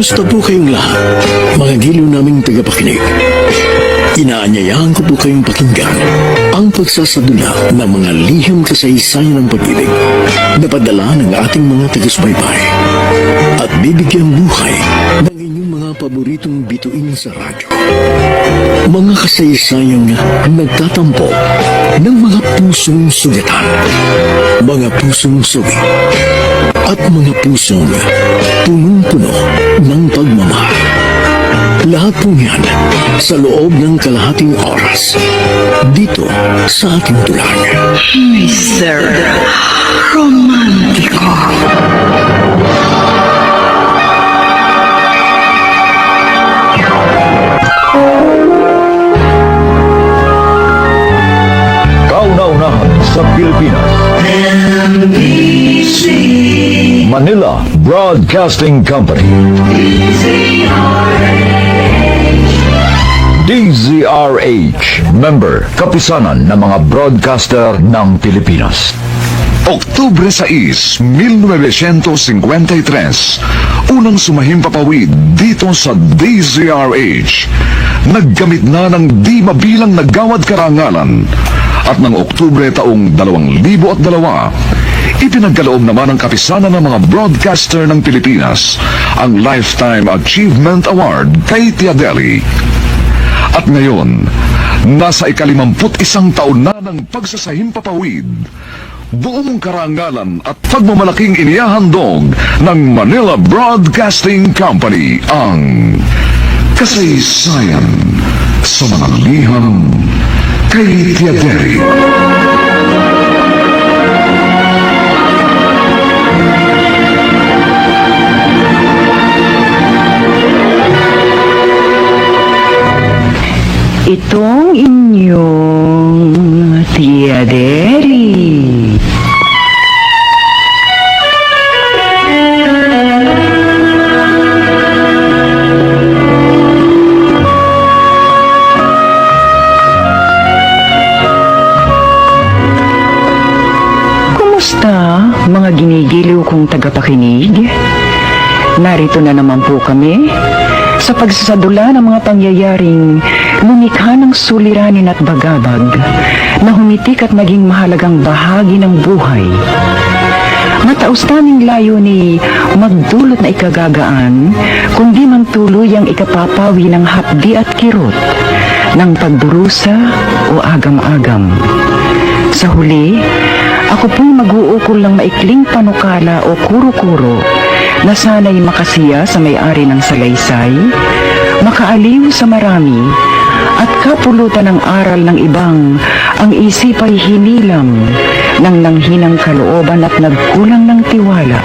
Kumusta po kayong lahat, mga giliw naming tagapakinig? Inaanyayahan ko po kayong pakinggan ang pagsasadula ng mga liham kasaysayan ng pag-ibig na padala ng ating mga tagasbaybay at bibigyan buhay ng inyong mga paboritong bituin sa radyo. Mga kasaysayang nagtatampo ng mga pusong sugatan, mga pusong sugi, at mga pusong punong-puno ng pagmamahal. Lahat po yan sa loob ng kalahating oras dito sa ating tulang. Mr. Romantico. Kauna-unahan sa Pilipinas. Manila Broadcasting Company. DZRH, member, kapisanan ng mga broadcaster ng Pilipinas. Oktubre 6, 1953, unang sumahimpapawid dito sa DZRH. Naggamit na ng di mabilang nagawad karangalan. At ng Oktubre taong 2002, ipinagkaloob naman ng kapisanan ng mga broadcaster ng Pilipinas ang Lifetime Achievement Award kay Tiadeli. At ngayon, nasa ikalimamput isang taon na ng pagsasahimpapawid, buong karangalan at pagmamalaking inihahandog ng Manila Broadcasting Company ang kasaysayan sa mga liham kay Tiaderi. Itong inyong tiyaderi. Kumusta, mga ginigiliw kong tagapakinig? Narito na naman po kami sa pagsasadula ng mga pangyayaring lumikha ng suliranin at bagabag na humitik at naging mahalagang bahagi ng buhay. Mataos naming layo ni magdulot na ikagagaan, kundi man tuluyang ikapapawi ng hapdi at kirot ng pagdurusa o agam-agam. Sa huli, ako po'y mag-uukol ng maikling panukala o kuro-kuro na sana'y makasiya sa may-ari ng salaysay, makaaliw sa marami, at kapulutan ng aral ng ibang ang isip ay hinilam ng nanghinang kalooban at nagkulang ng tiwala.